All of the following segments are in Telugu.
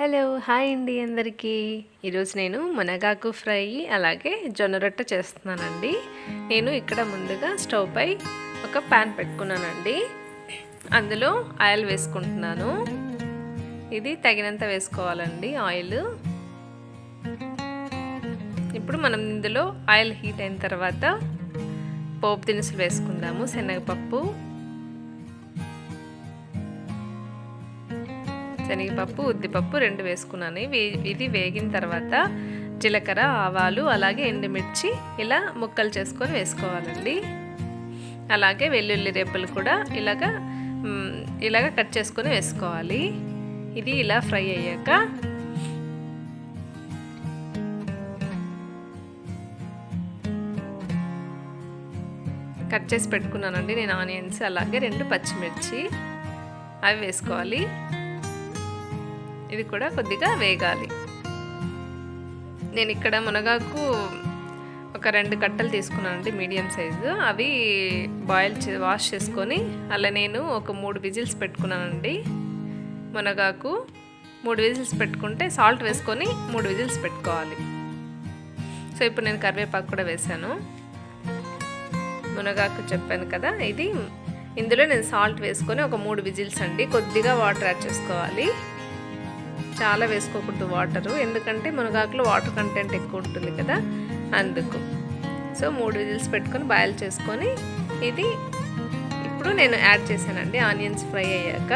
హలో హాయ్ అండి అందరికీ. ఈరోజు నేను మునగాకు ఫ్రై అలాగే జొన్న రొట్టె చేస్తున్నానండి. నేను ఇక్కడ ముందుగా స్టవ్ పై ఒక ప్యాన్ పెట్టుకున్నానండి. అందులో ఆయిల్ వేసుకుంటున్నాను. ఇది తగినంత వేసుకోవాలండి ఆయిల్. ఇప్పుడు మనం ఇందులో ఆయిల్ హీట్ అయిన తర్వాత పోపు దినుసులు వేసుకుందాము శనగపప్పు. శనగపప్పు ఉద్దిపప్పు రెండు వేసుకున్నాను. ఇది వేగిన తర్వాత జీలకర్ర ఆవాలు అలాగే ఎండుమిర్చి ఇలా ముక్కలు చేసుకొని వేసుకోవాలండి. అలాగే వెల్లుల్లి రెబ్బలు కూడా ఇలాగ ఇలాగ కట్ చేసుకొని వేసుకోవాలి. ఇది ఇలా ఫ్రై అయ్యాక కట్ చేసి పెట్టుకున్నానండి నేను ఆనియన్స్ అలాగే రెండు పచ్చిమిర్చి అవి వేసుకోవాలి. ఇది కూడా కొద్దిగా వేగాలి. నేను ఇక్కడ మునగాకు ఒక రెండు కట్టలు తీసుకున్నానండి మీడియం సైజు. అవి బాయిల్ చే వాష్ చేసుకొని అలా నేను ఒక మూడు విజిల్స్ పెట్టుకున్నానండి మునగాకు. మూడు విజిల్స్ పెట్టుకుంటే సాల్ట్ వేసుకొని మూడు విజిల్స్ పెట్టుకోవాలి. సో ఇప్పుడు నేను కరివేపాకు కూడా వేసాను మునగాకు చెప్పాను కదా ఇది ఇందులో నేను సాల్ట్ వేసుకొని ఒక మూడు విజిల్స్ అండి కొద్దిగా వాటర్ యాడ్ చేసుకోవాలి. చాలా వేసుకోకూడదు వాటరు. ఎందుకంటే మునగాకులో వాటర్ కంటెంట్ ఎక్కువ ఉంటుంది కదా అందుకు. సో మూడు విజిల్స్ పెట్టుకొని బాయిల్ చేసుకొని ఇది ఇప్పుడు నేను యాడ్ చేశానండి ఆనియన్స్ ఫ్రై అయ్యాక.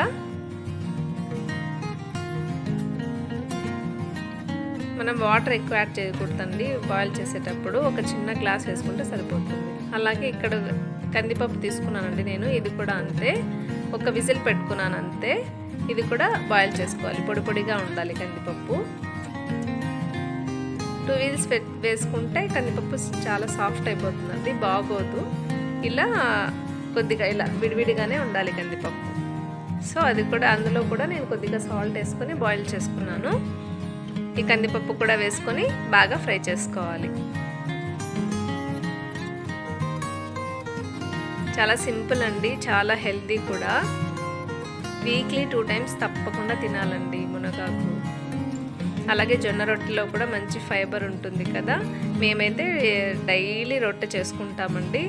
మనం వాటర్ ఎక్కువ యాడ్ చేయకూడదండి బాయిల్ చేసేటప్పుడు ఒక చిన్న గ్లాస్ వేసుకుంటే సరిపోతుంది. అలాగే ఇక్కడ కందిపప్పు తీసుకున్నానండి నేను ఇది కూడా అంతే. ఒక విజిల్ పెట్టుకున్నాను అంతే ఇది కూడా బాయిల్ చేసుకోవాలి. పొడి పొడిగా ఉండాలి కందిపప్పు. టూ వీల్స్ వేసుకుంటే కందిపప్పు చాలా సాఫ్ట్ అయిపోతుందండి బాగోదు. ఇలా కొద్దిగా ఇలా విడివిడిగానే ఉండాలి కందిపప్పు. సో అది కూడా అందులో కూడా నేను కొద్దిగా సాల్ట్ వేసుకొని బాయిల్ చేసుకున్నాను. ఈ కందిపప్పు కూడా వేసుకొని బాగా ఫ్రై చేసుకోవాలి. చాలా సింపుల్ అండి చాలా హెల్తీ కూడా. వీక్లీ టూ టైమ్స్ తప్పకుండా తినాలండి మునగాకు. అలాగే జొన్న రొట్టెలో కూడా మంచి ఫైబర్ ఉంటుంది కదా. మేమైతే డైలీ రొట్టె చేసుకుంటామండి.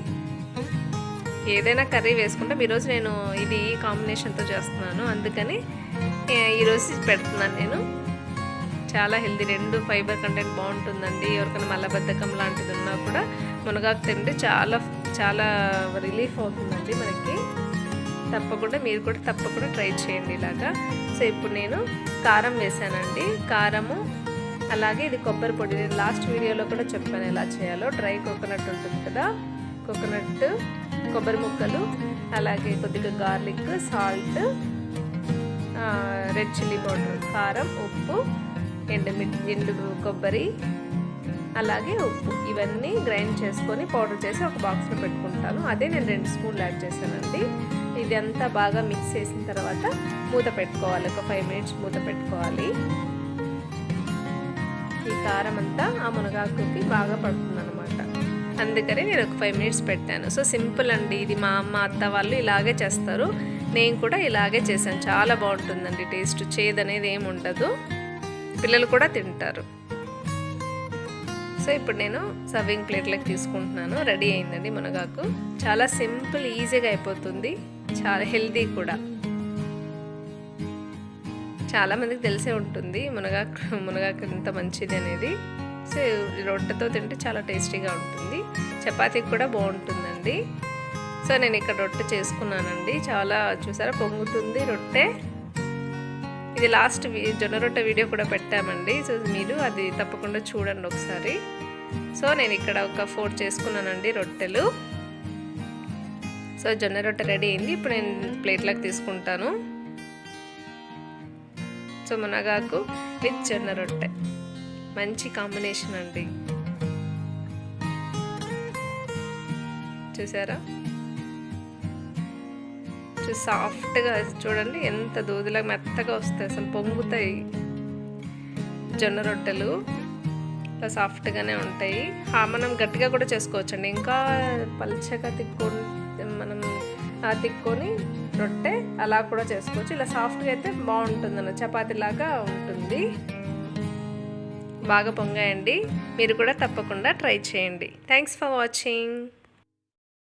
ఏదైనా కర్రీ వేసుకుంటాం. ఈరోజు నేను ఇది ఈ కాంబినేషన్తో చేస్తున్నాను. అందుకని ఈరోజు పెడుతున్నాను నేను. చాలా హెల్దీ రెండు ఫైబర్ కంటెంట్ బాగుంటుందండి. ఎవరికైనా మలబద్ధకం లాంటిది ఉన్నా కూడా మునగాకు తింటే చాలా చాలా రిలీఫ్ అవుతుందండి మనకి. తప్పకుండా మీరు కూడా తప్పకుండా ట్రై చేయండి ఇలాగా. సో ఇప్పుడు నేను కారం వేసానండి. కారము అలాగే ఇది కొబ్బరి పొడి. నేను లాస్ట్ వీడియోలో కూడా చెప్పాను ఎలా చేయాలో. డ్రై కోకోనట్ ఉంటుంది కదా. కోకోనట్ కొబ్బరి ముక్కలు అలాగే కొద్దిగా garlic salt red chilli powder కారం ఉప్పు ఎండు ఎండు కొబ్బరి అలాగే ఉప్పు. ఇవన్నీ గ్రైండ్ చేసుకొని పౌడర్ చేసి ఒక బాక్స్లో పెట్టుకుంటాను. అదే నేను రెండు స్పూన్లు యాడ్ చేశానండి. ఇదంతా బాగా మిక్స్ చేసిన తర్వాత మూత పెట్టుకోవాలి. ఒక ఫైవ్ మినిట్స్ మూత పెట్టుకోవాలి. ఈ కారం అంతా ఆ మునగాకుకి బాగా పడుతుంది అనమాట అందుకని నేను ఒక ఫైవ్ మినిట్స్ పెట్టాను. సో సింపుల్ అండి. ఇది మా అమ్మ అత్త వాళ్ళు ఇలాగే చేస్తారు. నేను కూడా ఇలాగే చేశాను. చాలా బాగుంటుందండి టేస్ట్. చేదనేది ఏమి ఉండదు పిల్లలు కూడా తింటారు. సో ఇప్పుడు నేను సర్వింగ్ ప్లేట్లకు తీసుకుంటున్నాను. రెడీ అయిందండి మునగాకు. చాలా సింపుల్ ఈజీగా అయిపోతుంది. చాలా హెల్దీ కూడా. చాలామందికి తెలిసే ఉంటుంది మునగాకు మునగాకు ఎంత మంచిది అనేది. సో రొట్టెతో తింటే చాలా టేస్టీగా ఉంటుంది. చపాతీకి కూడా బాగుంటుందండి. సో నేను ఇక్కడ రొట్టె చేసుకున్నానండి. చాలా చూసారా పొంగుతుంది రొట్టె. ఇది లాస్ట్ జొన్న రొట్టె వీడియో కూడా పెట్టామండి. సో మీరు అది తప్పకుండా చూడండి ఒకసారి. సో నేను ఇక్కడ ఒక ఫోర్ చేసుకున్నానండి రొట్టెలు. సో జొన్న రొట్టె రెడీ అయింది. ఇప్పుడు నేను ప్లేట్లోకి తీసుకుంటాను. సో మునగాకు విత్ జొన్న రొట్టె. మంచి కాంబినేషన్ అండి. చూసారా? సాఫ్ట్గా చూడండి ఎంత దూదిలా మెత్తగా వస్తాయి. అసలు పొంగుతాయి జొన్న రొట్టెలు. సాఫ్ట్గానే ఉంటాయి. మనం గట్టిగా కూడా చేసుకోవచ్చండి. ఇంకా పలుచగా తిక్కొని మనం తిక్కొని రొట్టె అలా కూడా చేసుకోవచ్చు. ఇలా సాఫ్ట్గా అయితే బాగుంటుంది అన్న చపాతీలాగా ఉంటుంది. బాగా పొంగాయండి. మీరు కూడా తప్పకుండా ట్రై చేయండి. Thanks for watching.